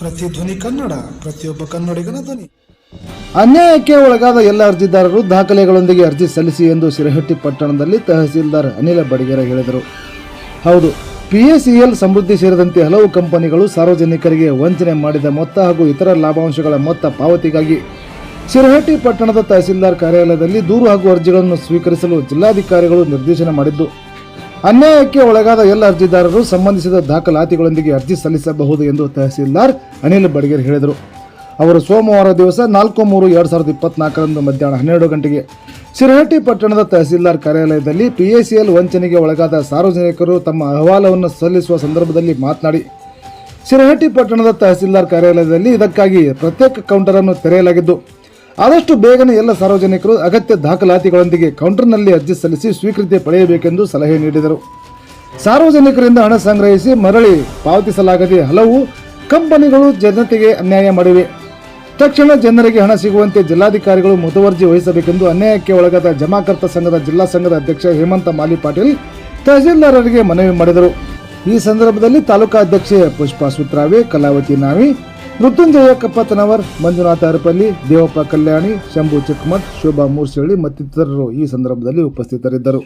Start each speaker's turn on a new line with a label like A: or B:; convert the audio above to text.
A: C ಧ್ವನಿ ಕನ್ನಡ, ಪ್ರತಿಯೊಬ್ಬ ಕನ್ನಡಿಗನ ಧ್ವನಿ.
B: ಅನ್ಯಾಯಕ್ಕೆ ಒಳಗಾದ ಎಲ್ಲ ಅರ್ಜಿದಾರರು ದಾಖಲೆಗಳೊಂದಿಗೆ ಅರ್ಜಿ ಸಲ್ಲಿಸಿ ಎಂದು ಸಿರಹಟ್ಟಿ ಪಟ್ಟಣದಲ್ಲಿ ತಹಸೀಲ್ದಾರ್ ಅನಿಲ ಬಡಿಗೆರ ಹೇಳಿದರು. ಹೌದು ಪಿಎಸಿಎಲ್ ಸಮೃದ್ಧಿ ಸೇರಿದಂತೆ ಹಲವು ಕಂಪನಿಗಳು ಸಾರ್ವಜನಿಕರಿಗೆ ವಂಚನೆ ಮಾಡಿದ ಮೊತ್ತ ಹಾಗೂ ಇತರ ಲಾಭಾಂಶಗಳ ಮೊತ್ತ ಪಾವತಿಗಾಗಿ ಸಿರಹಟ್ಟಿ ಪಟ್ಟಣದ ತಹಸೀಲ್ದಾರ್ ಕಾರ್ಯಾಲಯದಲ್ಲಿ ದೂರು ಹಾಗೂ ಅರ್ಜಿಗಳನ್ನು ಸ್ವೀಕರಿಸಲು ಜಿಲ್ಲಾಧಿಕಾರಿಗಳು ನಿರ್ದೇಶನ ಮಾಡಿದ್ದು ಅನ್ಯಾಯಕ್ಕೆ ಒಳಗಾದ ಎಲ್ಲ ಅರ್ಜಿದಾರರು ಸಂಬಂಧಿಸಿದ ದಾಖಲಾತಿಗಳೊಂದಿಗೆ ಅರ್ಜಿ ಸಲ್ಲಿಸಬಹುದು ಎಂದು ತಹಸೀಲ್ದಾರ್ ಅನಿಲ್ ಬಡಿಗೇರ್ ಹೇಳಿದರು. ಅವರು ಸೋಮವಾರ ದಿವಸ ನಾಲ್ಕು ಮೂರು ಎರಡು ಸಾವಿರದ ಇಪ್ಪತ್ನಾಲ್ಕರಂದು ಮಧ್ಯಾಹ್ನ ಹನ್ನೆರಡು ಗಂಟೆಗೆ ಶಿರಹಟ್ಟಿ ಪಟ್ಟಣದ ತಹಸೀಲ್ದಾರ್ ಕಾರ್ಯಾಲಯದಲ್ಲಿ ಪಿಎಸಿಎಲ್ ವಂಚನೆಗೆ ಒಳಗಾದ ಸಾರ್ವಜನಿಕರು ತಮ್ಮ ಅಹವಾಲವನ್ನು ಸಲ್ಲಿಸುವ ಸಂದರ್ಭದಲ್ಲಿ ಮಾತನಾಡಿ, ಶಿರಹಟ್ಟಿ ಪಟ್ಟಣದ ತಹಸೀಲ್ದಾರ್ ಕಾರ್ಯಾಲಯದಲ್ಲಿ ಇದಕ್ಕಾಗಿ ಪ್ರತ್ಯೇಕ ಕೌಂಟರನ್ನು ತೆರೆಯಲಾಗಿದ್ದು ಆದಷ್ಟು ಬೇಗನೆ ಎಲ್ಲ ಸಾರ್ವಜನಿಕರು ಅಗತ್ಯ ದಾಖಲಾತಿಗಳೊಂದಿಗೆ ಕೌಂಟರ್ನಲ್ಲಿ ಅರ್ಜಿ ಸಲ್ಲಿಸಿ ಸ್ವೀಕೃತಿ ಪಡೆಯಬೇಕೆಂದು ಸಲಹೆ ನೀಡಿದರು. ಸಾರ್ವಜನಿಕರಿಂದ ಹಣ ಸಂಗ್ರಹಿಸಿ ಮರಳಿ ಪಾವತಿಸಲಾಗದೆ ಹಲವು ಕಂಪನಿಗಳು ಜನತೆಗೆ ಅನ್ಯಾಯ ಮಾಡಿವೆ. ತಕ್ಷಣ ಜನರಿಗೆ ಹಣ ಸಿಗುವಂತೆ ಜಿಲ್ಲಾಧಿಕಾರಿಗಳು ಮುತುವರ್ಜಿ ವಹಿಸಬೇಕೆಂದು ಅನ್ಯಾಯಕ್ಕೆ ಒಳಗಾದ ಜಮಾಕರ್ತ ಸಂಘದ ಜಿಲ್ಲಾ ಸಂಘದ ಅಧ್ಯಕ್ಷ ಹೇಮಂತ ಮಾಲಿ ಪಾಟೀಲ್ ತಹಸೀಲ್ದಾರರಿಗೆ ಮನವಿ ಮಾಡಿದರು. ಈ ಸಂದರ್ಭದಲ್ಲಿ ತಾಲೂಕಾ ಅಧ್ಯಕ್ಷೆ ಪುಷ್ಪಾ ಸುತ್ರಾವೆ, ಕಲಾವತಿ ನಾವಿ ಮೃತ್ಯುಂಜಯ ಕಪ್ಪತ್ತನವರ್ ಮಂಜುನಾಥ ಹರಪಲ್ಲಿ ದೇವಪ್ಪ ಕಲ್ಯಾಣಿ ಶಂಭು ಚಿಕ್ಕಮಠ್ ಶೋಭಾ ಮೂರ್ಸಳ್ಳಿ ಮತ್ತಿತರರು ಈ ಸಂದರ್ಭದಲ್ಲಿ ಉಪಸ್ಥಿತರಿದ್ದರು.